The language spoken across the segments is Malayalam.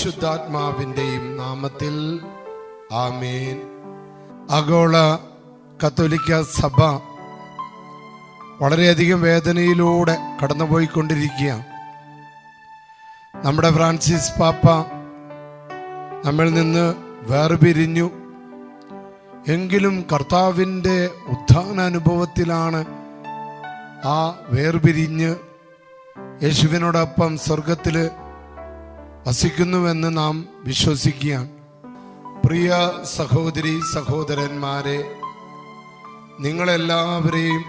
പരിശുദ്ധാത്മാവിന്റെയും നാമത്തിൽ. ആമേൻ. ആഗോള കത്തോലിക്ക സഭ വളരെയധികം വേദനയിലൂടെ കടന്നുപോയിക്കൊണ്ടിരിക്കുകയാണ്. നമ്മുടെ ഫ്രാൻസിസ് പാപ്പ നമ്മിൽ നിന്ന് വേർപിരിഞ്ഞു. എങ്കിലും കർത്താവിന്റെ ഉത്ഥാന അനുഭവത്തിലാണ് ആ വേർപിരിഞ്ഞ് യേശുവിനോടൊപ്പം സ്വർഗത്തിൽ വസിക്കുന്നുവെന്ന് നാം വിശ്വസിക്കുകയാണ്. പ്രിയ സഹോദരി സഹോദരന്മാരെ നിങ്ങളെല്ലാവരെയും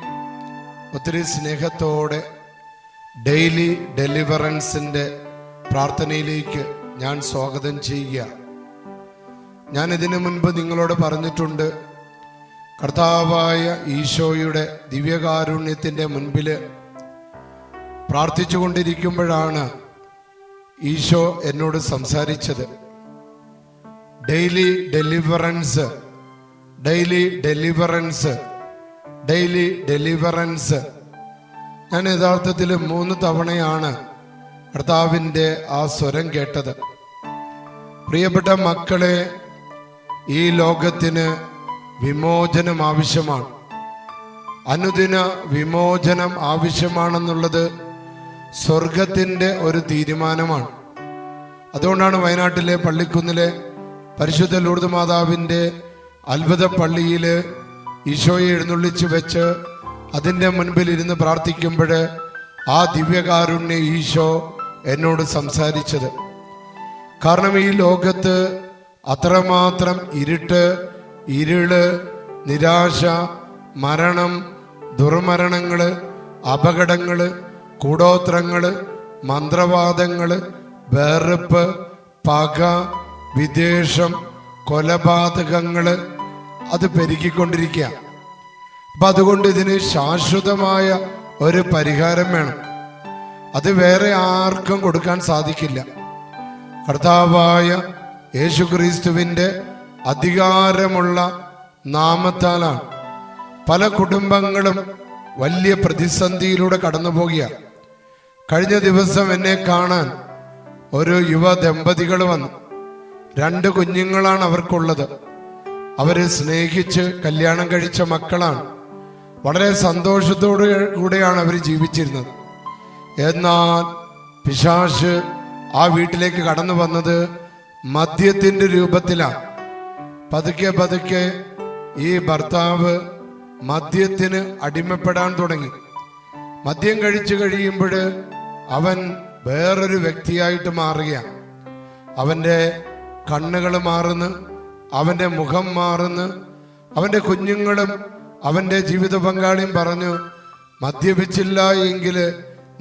ഒത്തിരി സ്നേഹത്തോടെ ഡെയിലി ഡെലിവറൻസിന്റെ പ്രാർത്ഥനയിലേക്ക് ഞാൻ സ്വാഗതം ചെയ്യുക. ഞാൻ ഇതിനു മുൻപ് നിങ്ങളോട് പറഞ്ഞിട്ടുണ്ട് കർത്താവായ ഈശോയുടെ ദിവ്യകാരുണ്യത്തിന്റെ മുൻപിൽ പ്രാർത്ഥിച്ചുകൊണ്ടിരിക്കുമ്പോഴാണ് ഈശോ എന്നോട് സംസാരിച്ചത്. Daily deliverance daily deliverance daily deliverance. ഞാൻ യഥാർത്ഥത്തിൽ മൂന്ന് തവണയാണ് കർത്താവിന്റെ ആ സ്വരം കേട്ടത്. പ്രിയപ്പെട്ട മക്കളെ ഈ ലോകത്തിന് വിമോചനം ആവശ്യമാണ്. അനുദിന വിമോചനം ആവശ്യമാണെന്നുള്ളത് സ്വർഗത്തിന്റെ ഒരു തീരുമാനമാണ്. അതുകൊണ്ടാണ് വയനാട്ടിലെ പള്ളിക്കുന്നിലെ പരിശുദ്ധ ലൂർദ് മാതാവിന്റെ അത്ഭുത പള്ളിയിൽ ഈശോയെ എഴുന്നള്ളിച്ച് വെച്ച് അതിന്റെ മുൻപിൽ ഇരുന്ന് പ്രാർത്ഥിക്കുമ്പോൾ ആ ദിവ്യകാരുണ്യ ഈശോ എന്നോട് സംസാരിച്ചത്. കാരണം ഈ ലോകത്ത് അത്രമാത്രം ഇരുട്ട് ഇരുൾ നിരാശ മരണം ദുർമരണങ്ങൾ അപകടങ്ങൾ കൂടോത്രങ്ങൾ മന്ത്രവാദങ്ങൾ വെറുപ്പ് പക വിദേശം കൊലപാതകങ്ങൾ അത് പെരുകിക്കൊണ്ടിരിക്കുക അപ്പം അതുകൊണ്ട് ഇതിന് ശാശ്വതമായ ഒരു പരിഹാരം വേണം. അത് വേറെ ആർക്കും കൊടുക്കാൻ സാധിക്കില്ല. കർത്താവായ യേശു ക്രിസ്തുവിന്റെ അധികാരമുള്ള നാമത്താലാണ്. പല കുടുംബങ്ങളും വലിയ പ്രതിസന്ധിയിലൂടെ കടന്നു പോകുക കഴിഞ്ഞ ദിവസം എന്നെ കാണാൻ ഒരു യുവ ദമ്പതികൾ വന്നു. രണ്ട് കുഞ്ഞുങ്ങളാണ് അവർക്കുള്ളത്. അവരെ സ്നേഹിച്ച് കല്യാണം കഴിച്ച മക്കളാണ്. വളരെ സന്തോഷത്തോടു കൂടെയാണ് അവർ ജീവിച്ചിരുന്നത്. എന്നാൽ പിശാശ് ആ വീട്ടിലേക്ക് കടന്നു വന്നത് മദ്യത്തിന്റെ രൂപത്തിലാണ്. പതുക്കെ പതുക്കെ ഈ ഭർത്താവ് മദ്യത്തിന് അടിമപ്പെടാൻ തുടങ്ങി. മദ്യം കഴിച്ചു കഴിയുമ്പോൾ അവൻ വേറൊരു വ്യക്തിയായിട്ട് മാറുകയാണ്. അവന്റെ കണ്ണുകൾ മാറുന്നു അവന്റെ മുഖം മാറുന്നു അവന്റെ കുഞ്ഞുങ്ങളും അവന്റെ ജീവിത പങ്കാളിയും പറഞ്ഞു മദ്യപിച്ചില്ല എങ്കിൽ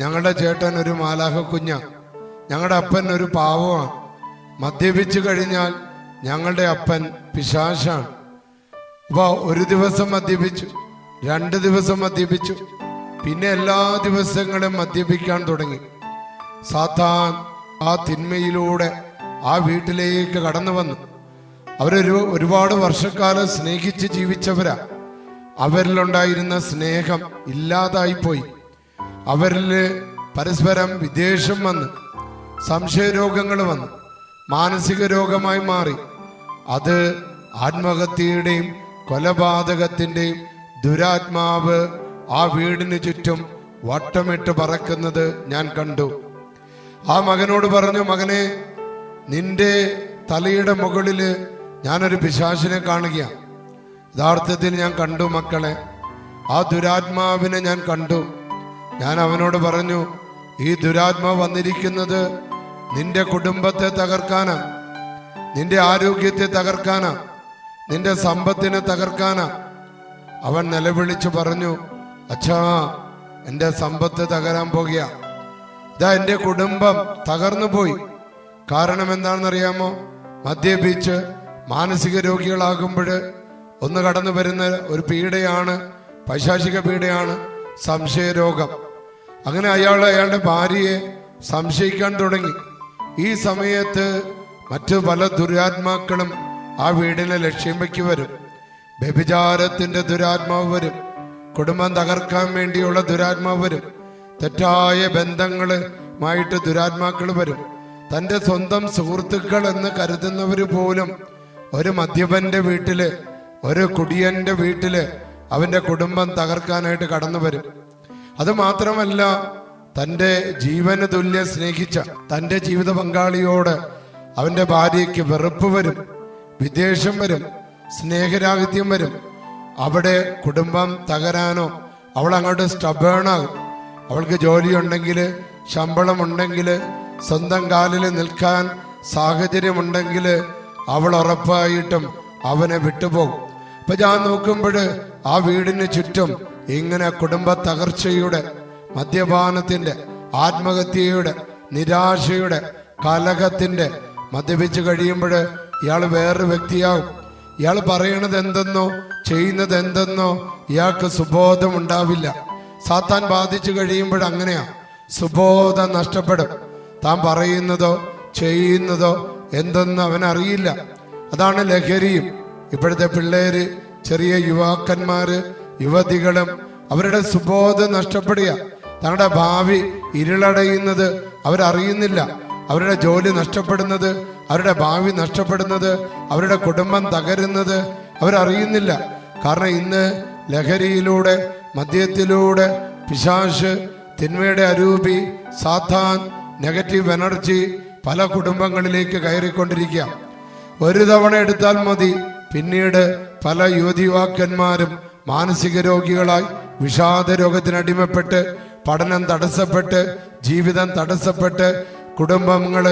ഞങ്ങളുടെ ചേട്ടൻ ഒരു മാലാഹ കുഞ്ഞ ഞങ്ങളുടെ അപ്പൻ ഒരു പാവമാണ്. മദ്യപിച്ചു കഴിഞ്ഞാൽ ഞങ്ങളുടെ അപ്പൻ പിശാശാണ്. അപ്പോൾ ഒരു ദിവസം മദ്യപിച്ചു രണ്ട് ദിവസം മദ്യപിച്ചു പിന്നെ എല്ലാ ദിവസങ്ങളും മദ്യപിക്കാൻ തുടങ്ങി. സാത്താൻ ആ തിന്മയിലൂടെ ആ വീട്ടിലേക്ക് കടന്നു വന്നു. അവരൊരു ഒരുപാട് വർഷക്കാലം സ്നേഹിച്ച് ജീവിച്ചവരാ. അവരിലുണ്ടായിരുന്ന സ്നേഹം ഇല്ലാതായിപ്പോയി. അവരിൽ പരസ്പരം വിദേശം വന്ന്. സംശയരോഗങ്ങൾ വന്നു. മാനസിക രോഗമായി മാറി. അത് ആത്മഹത്യയുടെയും കൊലപാതകത്തിന്റെയും ദുരാത്മാവ് ആ വീടിന് ചുറ്റും വട്ടമിട്ട് പറക്കുന്നത് ഞാൻ കണ്ടു. ആ മകനോട് പറഞ്ഞു മകനെ നിന്റെ തലയുടെ മുകളിൽ ഞാനൊരു പിശാചിനെ കാണുക യഥാർത്ഥത്തിൽ ഞാൻ കണ്ടു മക്കളെ. ആ ദുരാത്മാവിനെ ഞാൻ കണ്ടു. ഞാൻ അവനോട് പറഞ്ഞു ഈ ദുരാത്മാവ് വന്നിരിക്കുന്നത് നിന്റെ കുടുംബത്തെ തകർക്കാനാ. നിന്റെ ആരോഗ്യത്തെ തകർക്കാനാ. നിന്റെ സമ്പത്തിനെ തകർക്കാനാ. അവൻ നിലവിളിച്ചു പറഞ്ഞു അച്ഛാ എന്റെ സമ്പത്ത് തകരാൻ പോകുക ഇതാ എന്റെ കുടുംബം തകർന്നു പോയി. കാരണം എന്താണെന്നറിയാമോ? മദ്യപിച്ച് മാനസിക രോഗികളാകുമ്പോൾ ഒന്ന് കടന്നു വരുന്ന ഒരു പീഡയാണ് പൈശാചിക പീഡയാണ് സംശയരോഗം. അങ്ങനെ അയാൾ അയാളുടെ ഭാര്യയെ സംശയിക്കാൻ തുടങ്ങി. ഈ സമയത്ത് മറ്റു പല ദുരാത്മാക്കളും ആ വീടിനെ ലക്ഷ്യം വയ്ക്ക് വരും. വ്യഭിചാരത്തിന്റെ ദുരാത്മാവ് വരും. കുടുംബം തകർക്കാൻ വേണ്ടിയുള്ള ദുരാത്മാവ് വരും. തെറ്റായ ബന്ധങ്ങളുമായിട്ട് ദുരാത്മാക്കൾ വരും. തന്റെ സ്വന്തം സുഹൃത്തുക്കൾ എന്ന് കരുതുന്നവർ പോലും ഒരു മദ്യപന്റെ വീട്ടിൽ ഒരു കുടിയന്റെ വീട്ടിൽ അവന്റെ കുടുംബം തകർക്കാനായിട്ട് കടന്നു വരും. അത് മാത്രമല്ല തന്റെ ജീവന് തുല്യ സ്നേഹിച്ച തന്റെ ജീവിത പങ്കാളിയോട് അവന്റെ ഭാര്യയ്ക്ക് വെറുപ്പ് വരും വിദ്വേഷം വരും സ്നേഹരാഹിത്യം വരും. അവിടെ കുടുംബം തകരാനോ അവൾ അങ്ങോട്ട് സ്റ്റബേണാകും അവൾക്ക് ജോലിയുണ്ടെങ്കിൽ ശമ്പളമുണ്ടെങ്കിൽ സ്വന്തം കാലിൽ നിൽക്കാൻ സാഹചര്യമുണ്ടെങ്കിൽ അവൾ ഉറപ്പായിട്ടും അവനെ വിട്ടുപോകും. അപ്പൊ ഞാൻ നോക്കുമ്പോൾ ആ വീടിന് ചുറ്റും ഇങ്ങനെ കുടുംബ തകർച്ചയുടെ മദ്യപാനത്തിന്റെ ആത്മഹത്യയുടെ നിരാശയുടെ കലഹത്തിന്റെ മദ്യപിച്ച് കഴിയുമ്പോൾ ഇയാൾ വേറൊരു വ്യക്തിയാവും ഇയാൾ പറയണത് എന്തെന്നോ ചെയ്യുന്നത് എന്തെന്നോ ഇയാൾക്ക് സുബോധം ഉണ്ടാവില്ല. സാത്താൻ ബാധിച്ചു കഴിയുമ്പോൾ അങ്ങനെയാ. സുബോധം നഷ്ടപ്പെടും. താൻ പറയുന്നതോ ചെയ്യുന്നതോ എന്തെന്ന് അവൻ അറിയില്ല. അതാണ് ലഹരിയും. ഇപ്പോഴത്തെ പിള്ളേര് ചെറിയ യുവാക്കന്മാര് യുവതികളും അവരുടെ സുബോധം നഷ്ടപ്പെടുക. തങ്ങളുടെ ഭാവി ഇരുളടയുന്നത് അവരറിയുന്നില്ല. അവരുടെ ജോലി നഷ്ടപ്പെടുന്നത് അവരുടെ ഭാവി നഷ്ടപ്പെടുന്നത് അവരുടെ കുടുംബം തകരുന്നത് അവരറിയുന്നില്ല. കാരണം ഇന്ന് ലഹരിയിലൂടെ മദ്യത്തിലൂടെ പിശാശ് തിന്മയുടെ അരൂപി സാത്താൻ നെഗറ്റീവ് എനർജി പല കുടുംബങ്ങളിലേക്ക് കയറിക്കൊണ്ടിരിക്കുക. ഒരു തവണ എടുത്താൽ മതി. പിന്നീട് പല യുവതി യുവാക്കന്മാരും മാനസിക രോഗികളായി വിഷാദ രോഗത്തിനടിമപ്പെട്ട് പഠനം തടസ്സപ്പെട്ട് ജീവിതം തടസ്സപ്പെട്ട് കുടുംബങ്ങൾ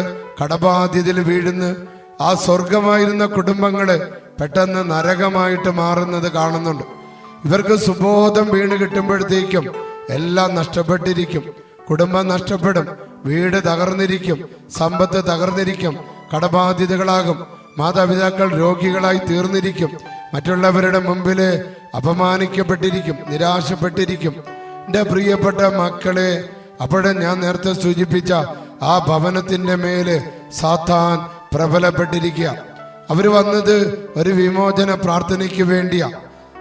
കടബാധ്യതയിൽ വീഴുന്ന് ആ സ്വർഗമായിരുന്ന കുടുംബങ്ങൾ പെട്ടെന്ന് നരകമായിട്ട് മാറുന്നത് കാണുന്നുണ്ട്. ഇവർക്ക് സുബോധം വീണ് കിട്ടുമ്പോഴത്തേക്കും എല്ലാം നഷ്ടപ്പെട്ടിരിക്കും. കുടുംബം നഷ്ടപ്പെടും. വീട് തകർന്നിരിക്കും. സമ്പത്ത് തകർന്നിരിക്കും. കടബാധ്യതകളാകും. മാതാപിതാക്കൾ രോഗികളായി തീർന്നിരിക്കും. മറ്റുള്ളവരുടെ മുമ്പിൽ അപമാനിക്കപ്പെട്ടിരിക്കും നിരാശപ്പെട്ടിരിക്കും. എന്റെ പ്രിയപ്പെട്ട മക്കളെ അപ്പോഴും ഞാൻ നേരത്തെ സൂചിപ്പിച്ച ആ ഭവനത്തിന്റെ മേൽ സാത്താൻ പ്രബലപ്പെട്ടിരിക്കുക. അവർ വന്നത് ഒരു വിമോചന പ്രാർത്ഥനയ്ക്ക് വേണ്ടിയാ.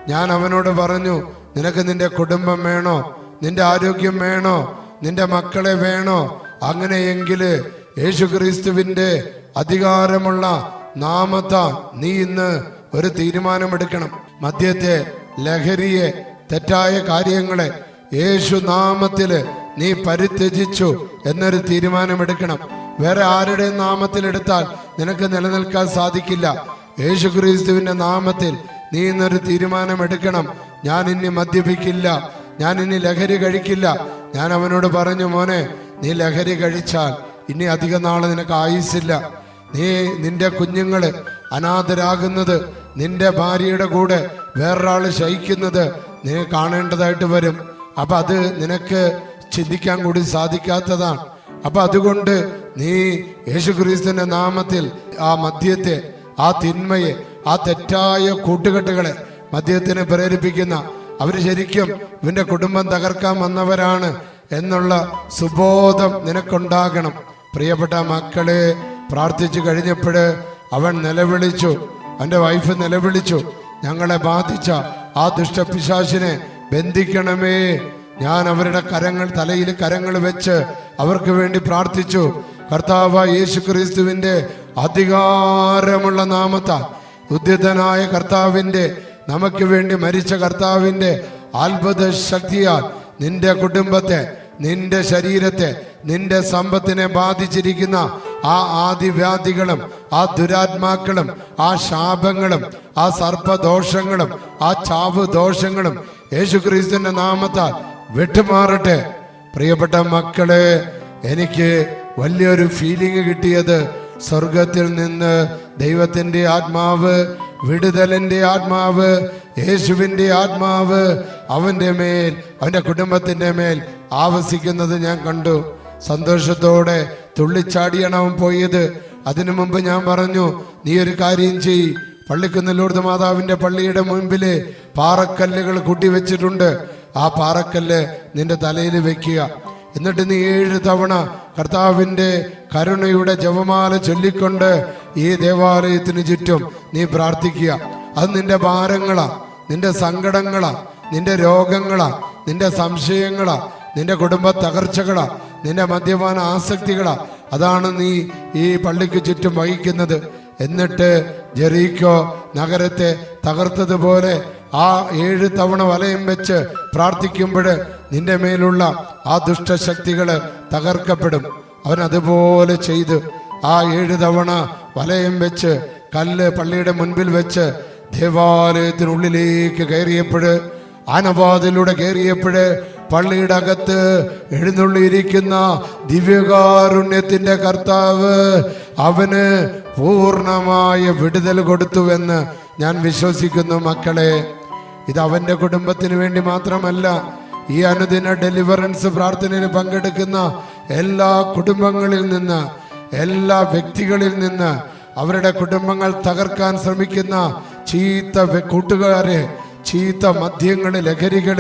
ഞാൻ അവനോട് പറഞ്ഞു നിനക്ക് നിന്റെ കുടുംബം വേണോ? നിന്റെ ആരോഗ്യം വേണോ? നിന്റെ മക്കളെ വേണോ? അങ്ങനെയെങ്കിൽ യേശുക്രിസ്തുവിന്റെ അധികാരമുള്ള നാമത്താൽ നീ ഇന്ന് ഒരു തീരുമാനമെടുക്കണം. മദ്യത്തെ ലഹരിയെ തെറ്റായ കാര്യങ്ങളെ യേശു നാമത്തിൽ നീ പരിത്യജിച്ചു എന്നൊരു തീരുമാനമെടുക്കണം. വേറെ ആരുടെ നാമത്തിൽ എടുത്താൽ നിനക്ക് നിലനിൽക്കാൻ സാധിക്കില്ല. യേശു ക്രിസ്തുവിന്റെ നാമത്തിൽ നീ ഇന്നൊരു തീരുമാനമെടുക്കണം. ഞാൻ ഇനി മദ്യപിക്കില്ല. ഞാൻ ഇനി ലഹരി കഴിക്കില്ല. ഞാൻ അവനോട് പറഞ്ഞു മോനെ നീ ലഹരി കഴിച്ചാൽ ഇനി അധിക നാൾ നിനക്ക് ആയുസില്ല നീ നിന്റെ കുഞ്ഞുങ്ങൾ അനാഥരാകുന്നത് നിന്റെ ഭാര്യയുടെ കൂടെ വേറൊരാൾ ശയിക്കുന്നത് നീ കാണേണ്ടതായിട്ട് വരും. അപ്പൊ അത് നിനക്ക് ചിന്തിക്കാൻ കൂടി സാധിക്കാത്തതാണ്. അപ്പൊ അതുകൊണ്ട് നീ യേശുക്രിസ്തുവിന്റെ നാമത്തിൽ ആ മദ്യത്തെ ആ തിന്മയെ ആ തെറ്റായ കൂട്ടുകെട്ടുകളെ മദ്യത്തിന് പ്രേരിപ്പിക്കുന്ന അവർ ശരിക്കും ഇവന്റെ കുടുംബം തകർക്കാൻ വന്നവരാണ് എന്നുള്ള സുബോധം നിനക്കുണ്ടാകണം. പ്രിയപ്പെട്ട മക്കളെ പ്രാർത്ഥിച്ചു കഴിഞ്ഞപ്പോൾ അവൻ നിലവിളിച്ചു. അവന്റെ വൈഫ് നിലവിളിച്ചു. ഞങ്ങളെ ബാധിച്ച ആ ദുഷ്ടപിശാശിനെ ബന്ധിക്കണമേ. ഞാൻ അവരുടെ കരങ്ങൾ തലയിൽ കരങ്ങൾ വെച്ച് അവർക്ക് വേണ്ടി പ്രാർത്ഥിച്ചു. കർത്താവ് യേശു ക്രിസ്തുവിന്റെ അധികാരമുള്ള നാമത്താൽ ഉദ്യതനായ കർത്താവിന്റെ നമുക്ക് വേണ്ടി മരിച്ച കർത്താവിന്റെ അത്ഭുത ശക്തിയാൽ നിന്റെ കുടുംബത്തെ നിന്റെ ശരീരത്തെ നിന്റെ സമ്പത്തിനെ ബാധിച്ചിരിക്കുന്ന ആ ആദിവ്യാധികളും ആ ദുരാത്മാക്കളും ആ ശാപങ്ങളും ആ സർപ്പദോഷങ്ങളും ആ ചാവ് ദോഷങ്ങളും യേശുക്രിസ്തുവിന്റെ നാമത്താൽ വിട്ടുമാറട്ടെ. പ്രിയപ്പെട്ട മക്കളെ എനിക്ക് വലിയൊരു ഫീലിംഗ് കിട്ടിയത് സ്വർഗത്തിൽ നിന്ന് ദൈവത്തിന്റെ ആത്മാവ് വിടുതലിന്റെ ആത്മാവ് യേശുവിന്റെ ആത്മാവ് അവന്റെ മേൽ അവന്റെ കുടുംബത്തിന്റെ മേൽ ആവസിക്കുന്നത് ഞാൻ കണ്ടു. സന്തോഷത്തോടെ തുള്ളിച്ചാടിയാണ് അവൻ പോയത്. അതിനു മുമ്പ് ഞാൻ പറഞ്ഞു നീ ഒരു കാര്യം ചെയ്. പള്ളിക്കുന്ന് മാതാവിന്റെ പള്ളിയുടെ മുൻപിൽ പാറക്കല്ലുകൾ കൂട്ടിവെച്ചിട്ടുണ്ട്. ആ പാറക്കല്ല് നിന്റെ തലയിൽ വെക്കുക. എന്നിട്ട് നീ ഏഴ് തവണ കർത്താവിന്റെ കരുണയുടെ ജപമാല ചൊല്ലിക്കൊണ്ട് ഈ ദേവാലയത്തിന് ചുറ്റും നീ പ്രാർത്ഥിക്കുക. അത് നിന്റെ ഭാരങ്ങളാ നിന്റെ സങ്കടങ്ങളാ നിന്റെ രോഗങ്ങളാ നിന്റെ സംശയങ്ങളാ നിന്റെ കുടുംബ തകർച്ചകളാ നിന്റെ മദ്യപാന ആസക്തികളാ. അതാണ് നീ ഈ പള്ളിക്ക് ചുറ്റും വഹിക്കുന്നത്. എന്നിട്ട് ജെറീക്കോ നഗരത്തെ തകർത്തതുപോലെ ആ ഏഴ് തവണ വലയം വെച്ച് പ്രാർത്ഥിക്കുമ്പോൾ നിന്റെ മേലുള്ള ആ ദുഷ്ടശക്തികൾ തകർക്കപ്പെടും. അവൻ അതുപോലെ ചെയ്ത് ആ ഏഴ് തവണ വലയം വെച്ച് കല്ല് പള്ളിയുടെ മുൻപിൽ വെച്ച് ദേവാലയത്തിനുള്ളിലേക്ക് കയറിയപ്പോഴ് ആനവാതിലൂടെ കയറിയപ്പോഴ് പള്ളിയുടെ അകത്ത് എഴുന്നള്ളിയിരിക്കുന്ന ദിവ്യകാരുണ്യത്തിന്റെ കർത്താവ് അവന് പൂർണമായ വിടുതൽ കൊടുത്തുവെന്ന് ഞാൻ വിശ്വസിക്കുന്നു മക്കളെ. ഇത് അവന്റെ കുടുംബത്തിന് വേണ്ടി മാത്രമല്ല ഈ അനുദിന ഡെലിവറൻസ് പ്രാർത്ഥനയിൽ പങ്കെടുക്കുന്ന എല്ലാ കുടുംബങ്ങളിൽ നിന്ന് എല്ലാ വ്യക്തികളിൽ നിന്ന് അവരുടെ കുടുംബങ്ങൾ തകർക്കാൻ ശ്രമിക്കുന്ന ചീത്ത കൂട്ടുകാരെ ചീത്ത മദ്യങ്ങൾ ലഹരികൾ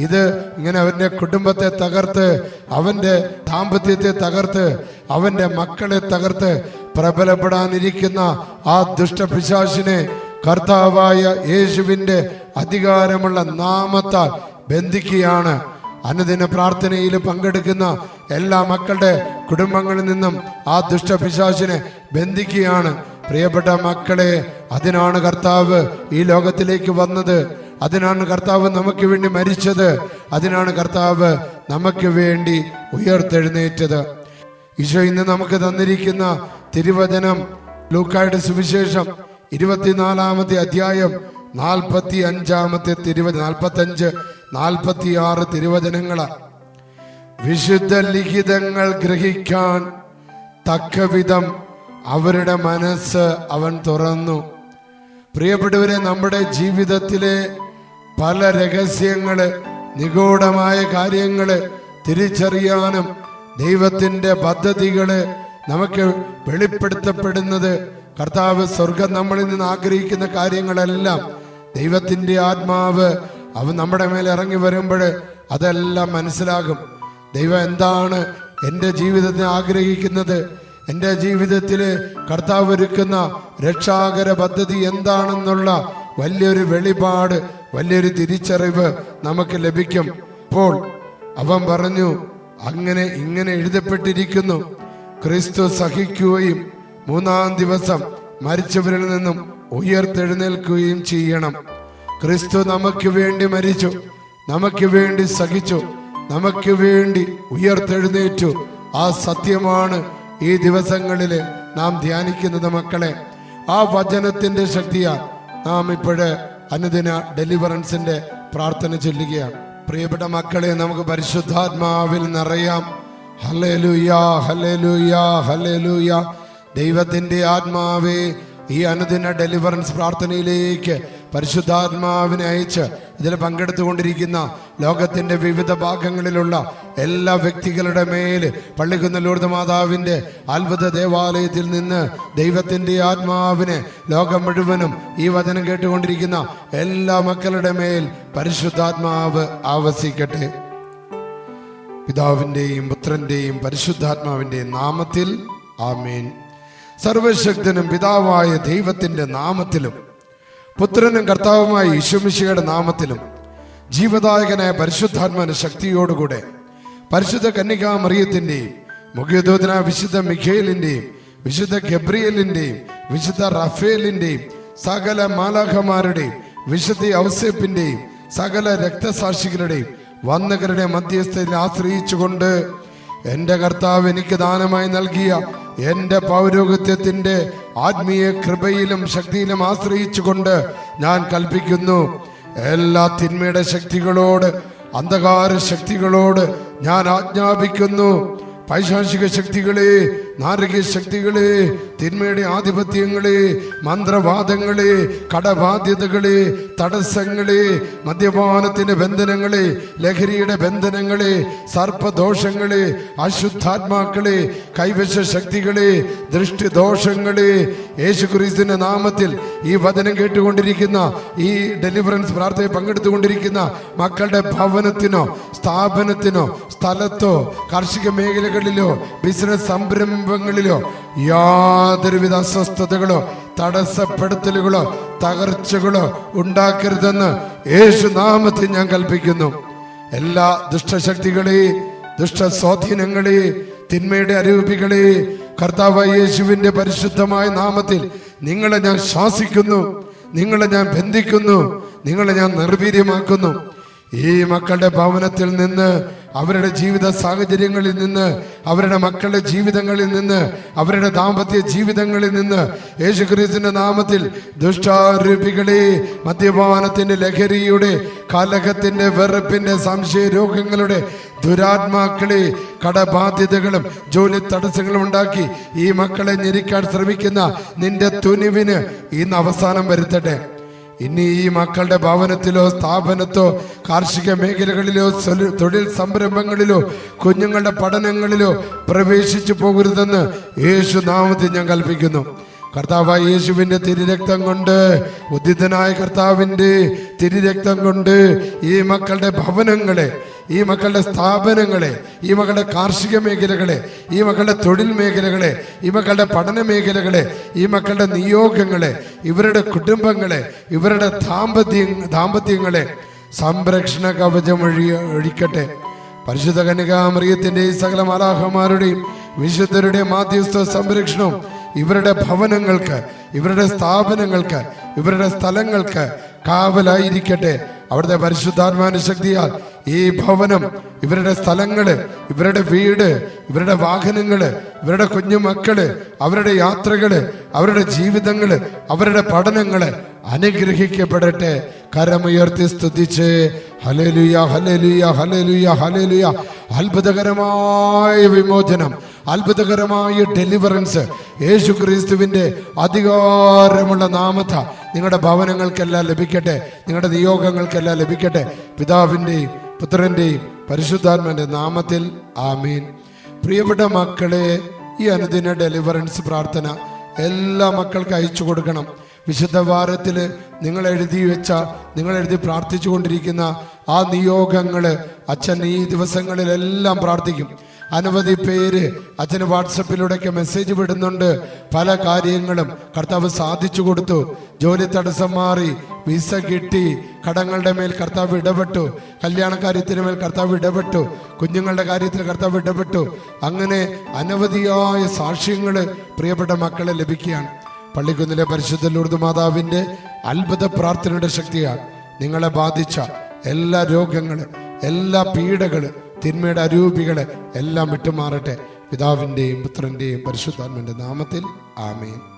ഇത് ഇങ്ങനെ അവന്റെ കുടുംബത്തെ തകർത്ത് അവന്റെ ദാമ്പത്യത്തെ തകർത്ത് അവന്റെ മക്കളെ തകർത്ത് പ്രബലപ്പെടാനിരിക്കുന്ന ആ ദുഷ്ടപിശാശിനെ കർത്താവായ യേശുവിന്റെ അധികാരമുള്ള നാമത്താൽ ബന്ധിക്കുകയാണ്. അനുദിന പ്രാർത്ഥനയിൽ പങ്കെടുക്കുന്ന എല്ലാ മക്കളുടെ കുടുംബങ്ങളിൽ നിന്നും ആ ദുഷ്ടപിശാചിനെ ബന്ധിക്കുകയാണ്. പ്രിയപ്പെട്ട മക്കളെ അതിനാണ് കർത്താവ് ഈ ലോകത്തിലേക്ക് വന്നത്. അതിനാണ് കർത്താവ് നമുക്ക് വേണ്ടി മരിച്ചത്. അതിനാണ് കർത്താവ് നമുക്ക് വേണ്ടി ഉയർത്തെഴുന്നേറ്റത്. ഈശോ ഇന്ന് നമുക്ക് തന്നിരിക്കുന്ന തിരുവചനം ലൂക്കായുടെ സുവിശേഷം ഇരുപത്തിനാലാമത്തെ അധ്യായം നാൽപ്പത്തി അഞ്ചാമത്തെ തിരുവചന നാൽപ്പത്തി അഞ്ച് നാൽപ്പത്തി ആറ് തിരുവചനങ്ങളാ. വിശുദ്ധ ലിഖിതങ്ങൾ ഗ്രഹിക്കാൻ തക്കവിധം അവരുടെ മനസ്സ് അവൻ തുറന്നു. പ്രിയപ്പെട്ടവരെ നമ്മുടെ ജീവിതത്തിലെ പല രഹസ്യങ്ങൾ നിഗൂഢമായ കാര്യങ്ങൾ തിരിച്ചറിയാനും ദൈവത്തിന്റെ പദ്ധതികൾ നമുക്ക് വെളിപ്പെടുത്തപ്പെടുന്നത് കർത്താവ് സ്വർഗം നമ്മളിൽ നിന്ന് ആഗ്രഹിക്കുന്ന കാര്യങ്ങളെല്ലാം ദൈവത്തിന്റെ ആത്മാവ് അവൻ നമ്മുടെ മേൽ ഇറങ്ങി വരുമ്പോൾ അതെല്ലാം മനസ്സിലാകും. ദൈവം എന്താണ് എന്റെ ജീവിതത്തിന് ആഗ്രഹിക്കുന്നത്? എന്റെ ജീവിതത്തിൽ കർത്താവ് ഒരുക്കുന്ന രക്ഷാകര പദ്ധതി എന്താണെന്നുള്ള വലിയൊരു വെളിപാട് വലിയൊരു തിരിച്ചറിവ് നമുക്ക് ലഭിക്കും. അപ്പോൾ അവൻ പറഞ്ഞു അങ്ങനെ ഇങ്ങനെ എഴുതപ്പെട്ടിരിക്കുന്നു. ക്രിസ്തു സഹിക്കുകയും മൂന്നാം ദിവസം മരിച്ചവരിൽ നിന്നും ഉയർത്തെഴുന്നേൽക്കുകയും ചെയ്യണം. ക്രിസ്തു നമുക്ക് വേണ്ടി മരിച്ചു നമുക്ക് വേണ്ടി സഹിച്ചു നമുക്ക് വേണ്ടി ഉയർത്തെഴുന്നേറ്റു. ആ സത്യമാണ് ഈ ദിവസങ്ങളിൽ നാം ധ്യാനിക്കുന്നത് മക്കളെ. ആ വചനത്തിന്റെ ശക്തിയാൽ നാം ഇപ്പോഴ് അനുദിന ഡെലിവറൻസിന്റെ പ്രാർത്ഥന ചൊല്ലുകയാണ്. പ്രിയപ്പെട്ട മക്കളെ നമുക്ക് പരിശുദ്ധാത്മാവിൽ നിറയാം. ഹലേ ലുയാ ഹലേ ലുയാ ഹലേ ഹല്ലേലൂയാ. ദൈവത്തിന്റെ ആത്മാവേ ഈ അനുദിന ഡെലിവറൻസ് പ്രാർത്ഥനയിലേക്ക് പരിശുദ്ധാത്മാവിനെ അയച്ച് ഇതിൽ പങ്കെടുത്തുകൊണ്ടിരിക്കുന്ന ലോകത്തിന്റെ വിവിധ ഭാഗങ്ങളിലുള്ള എല്ലാ വ്യക്തികളുടെ മേൽ പള്ളിക്കുന്നല്ലൂർദ മാതാവിന്റെ അത്ഭുത ദേവാലയത്തിൽ നിന്ന് ദൈവത്തിന്റെ ആത്മാവിനെ ലോകം മുഴുവനും ഈ വചനം കേട്ടുകൊണ്ടിരിക്കുന്ന എല്ലാ മക്കളുടെ മേൽ പരിശുദ്ധാത്മാവ് ആവസിക്കട്ടെ. പിതാവിന്റെയും പുത്രന്റെയും പരിശുദ്ധാത്മാവിന്റെയും നാമത്തിൽ ആമേൻ. സർവശക്തനും പിതാവായ ദൈവത്തിന്റെ നാമത്തിലും പുത്രനും കർത്താവുമായ യശുമിശിയുടെ നാമത്തിലും ജീവദായകനായ പരിശുദ്ധാത്മാന ശക്തിയോടുകൂടെ പരിശുദ്ധ കന്യകാ മറിയത്തിന്റെയും മുഖ്യദൂതന വിശുദ്ധ മിഖേലിന്റെയും വിശുദ്ധ ഗബ്രിയലിന്റെയും വിശുദ്ധ റഫേലിന്റെയും സകല മാലാഖമാരുടെയും വിശുദ്ധ ഔസേപ്പിന്റെയും സകല രക്തസാക്ഷികളുടെയും വന്നകരുടെ മധ്യസ്ഥയിൽ ആശ്രയിച്ചുകൊണ്ട് എന്റെ കർത്താവ് എനിക്ക് ദാനമായി നൽകിയ എന്റെ പൗരോഗത്യത്തിന്റെ ആത്മീയ കൃപയിലും ശക്തിയിലും ആശ്രയിച്ചുകൊണ്ട് ഞാൻ കൽപ്പിക്കുന്നു. എല്ലാ തിന്മയുടെ ശക്തികളോട് അന്ധകാര ശക്തികളോട് ഞാൻ ആജ്ഞാപിക്കുന്നു. പൈശാചിക ശക്തികളെ നാരകീയ ശക്തികളെ തിന്മയുടെ ആധിപത്യങ്ങളെ മന്ത്രവാദങ്ങളെ കടബാധ്യതകളെ തടസ്സങ്ങളെ മദ്യപാനത്തിന്റെ ബന്ധനങ്ങളെ ലഹരിയുടെ ബന്ധനങ്ങളെ സർപ്പദോഷങ്ങളെ അശുദ്ധാത്മാക്കളെ കൈവശ ശക്തികളെ ദൃഷ്ടിദോഷങ്ങളെ യേശുക്രിസ്തുവിന്റെ നാമത്തിൽ ഈ വചനം കേട്ടുകൊണ്ടിരിക്കുന്ന ഈ ഡെലിവറൻസ് പ്രാർത്ഥനയിൽ പങ്കെടുത്തുകൊണ്ടിരിക്കുന്ന മക്കളുടെ ഭവനത്തിനോ സ്ഥാപനത്തിനോ സ്ഥലത്തോ കാർഷിക മേഖലകളിലോ ബിസിനസ് സംരംഭങ്ങളിലോ യാതൊരുവിധ അസ്വസ്ഥതകളോ തടസ്സപ്പെടുത്തലുകളോ തകർച്ചകളോ ഉണ്ടാക്കരുതെന്ന് യേശു നാമത്തിൽ ഞാൻ കൽപ്പിക്കുന്നു. എല്ലാ ദുഷ്ടശക്തികളെ ദുഷ്ടസ്വാധീനങ്ങളെ തിന്മയുടെ അരൂപികളെ കർത്താവ് യേശുവിന്റെ പരിശുദ്ധമായ നാമത്തിൽ നിങ്ങളെ ഞാൻ ശാസിക്കുന്നു നിങ്ങളെ ഞാൻ ബന്ധിക്കുന്നു നിങ്ങളെ ഞാൻ നിർവീര്യമാക്കുന്നു. ഈ മക്കളുടെ ഭവനത്തിൽ നിന്ന് അവരുടെ ജീവിത സാഹചര്യങ്ങളിൽ നിന്ന് അവരുടെ മക്കളുടെ ജീവിതങ്ങളിൽ നിന്ന് അവരുടെ ദാമ്പത്യ ജീവിതങ്ങളിൽ നിന്ന് യേശുക്രിസ്തുവിന്റെ നാമത്തിൽ ദുഷ്ടാരൂപികളെ മദ്യപാനത്തിന്റെ ലഹരിയുടെ കലഹത്തിന്റെ വെറുപ്പിന്റെ സംശയ രോഗങ്ങളുടെ ദുരാത്മാക്കളെ കടബാധ്യതകളും ജോലി തടസ്സങ്ങളും ഉണ്ടാക്കി ഈ മക്കളെ ഞെരിക്കാൻ ശ്രമിക്കുന്ന നിന്റെ തുനിവിന് ഇന്ന് അവസാനം വരുത്തട്ടെ. ഇനി ഈ മക്കളുടെ ഭവനത്തിലോ സ്ഥാപനത്തോ കാർഷിക മേഖലകളിലോ തൊഴിൽ സംരംഭങ്ങളിലോ കുഞ്ഞുങ്ങളുടെ പഠനങ്ങളിലോ പ്രവേശിച്ചു പോകരുതെന്ന് യേശു നാമത്തിൽ ഞാൻ കൽപ്പിക്കുന്നു. കർത്താവായ യേശുവിന്റെ തിരുരക്തം കൊണ്ട് ഉദിതനായ കർത്താവിന്റെ തിരുരക്തം കൊണ്ട് ഈ മക്കളുടെ ഭവനങ്ങളെ ഈ മക്കളുടെ സ്ഥാപനങ്ങളെ ഈ മക്കളുടെ കാർഷിക മേഖലകളെ ഈ മക്കളുടെ തൊഴിൽ മേഖലകളെ ഈ മക്കളുടെ പഠന മേഖലകളെ ഈ മക്കളുടെ നിയോഗങ്ങളെ ഇവരുടെ കുടുംബങ്ങളെ ഇവരുടെ ദാമ്പത്യ ദാമ്പത്യങ്ങളെ സംരക്ഷണ കവചം ഒഴി ഒഴിക്കട്ടെ. പരിശുദ്ധ ഈ സകല മാലാഹമാരുടെയും വിശുദ്ധരുടെയും മാധ്യസ്ഥ സംരക്ഷണവും ഇവരുടെ ഭവനങ്ങൾക്ക് ഇവരുടെ സ്ഥാപനങ്ങൾക്ക് ഇവരുടെ സ്ഥലങ്ങൾക്ക് കാവലായിരിക്കട്ടെ. അവിടുത്തെ പരിശുദ്ധാത്മാന ശക്തിയാൽ ഈ ഭവനം ഇവരുടെ സ്ഥലങ്ങൾ ഇവരുടെ വീട് ഇവരുടെ വാഹനങ്ങൾ ഇവരുടെ കുഞ്ഞു മക്കൾ അവരുടെ യാത്രകൾ അവരുടെ ജീവിതങ്ങൾ അവരുടെ പഠനങ്ങൾ അനുഗ്രഹിക്കപ്പെടട്ടെ. കരമുയർത്തി സ്തുതിച്ച്. ഹലലുയ ഹലലുയ ഹലലുയ ഹലലുയ അത്ഭുതകരമായ വിമോചനം അത്ഭുതകരമായ ഡെലിവറൻസ് യേശു ക്രിസ്തുവിന്റെ അധികാരമുള്ള നാമത നിങ്ങളുടെ ഭവനങ്ങൾക്കെല്ലാം ലഭിക്കട്ടെ. നിങ്ങളുടെ നിയോഗങ്ങൾക്കെല്ലാം ലഭിക്കട്ടെ. പിതാവിന്റെയും പുത്രന്റെയും പരിശുദ്ധാത്മന്റെ നാമത്തിൽ ആമീൻ. പ്രിയപ്പെട്ട മക്കളെ ഈ അനുദിന ഡെലിവറൻസ് പ്രാർത്ഥന എല്ലാ മക്കൾക്കും അയച്ചു കൊടുക്കണം. വിശുദ്ധ വാരത്തിൽ നിങ്ങൾ എഴുതി വെച്ച നിങ്ങൾ എഴുതി പ്രാർത്ഥിച്ചു കൊണ്ടിരിക്കുന്ന ആ നിയോഗങ്ങൾ അച്ഛൻ ഈ ദിവസങ്ങളിലെല്ലാം പ്രാർത്ഥിക്കും. അനവധി പേര് അച്ഛന് വാട്സപ്പിലൂടെയൊക്കെ മെസ്സേജ് വിടുന്നുണ്ട്. പല കാര്യങ്ങളും കർത്താവ് സാധിച്ചു കൊടുത്തു. ജോലി തടസ്സം മാറി വിസ കിട്ടി കടങ്ങളുടെ മേൽ കർത്താവ് ഇടപെട്ടു. കല്യാണ കാര്യത്തിന് മേൽ കർത്താവ് ഇടപെട്ടു. കുഞ്ഞുങ്ങളുടെ കാര്യത്തിൽ കർത്താവ് ഇടപെട്ടു. അങ്ങനെ അനവധിയായ സാക്ഷ്യങ്ങൾ പ്രിയപ്പെട്ട മക്കളെ ലഭിക്കുകയാണ്. പള്ളിക്കുന്നിലെ പരിശുദ്ധ ലൂർദ് മാതാവിന്റെ അത്ഭുത പ്രാർത്ഥനയുടെ ശക്തിയാണ്. നിങ്ങളെ ബാധിച്ച എല്ലാ രോഗങ്ങൾ എല്ലാ പീഡകൾ തിന്മയുടെ അരൂപികളെ എല്ലാം വിട്ടുമാറട്ടെ. പിതാവിന്റെയും പുത്രന്റെയും പരിശുദ്ധാത്മന്റെ നാമത്തിൽ ആമേൻ.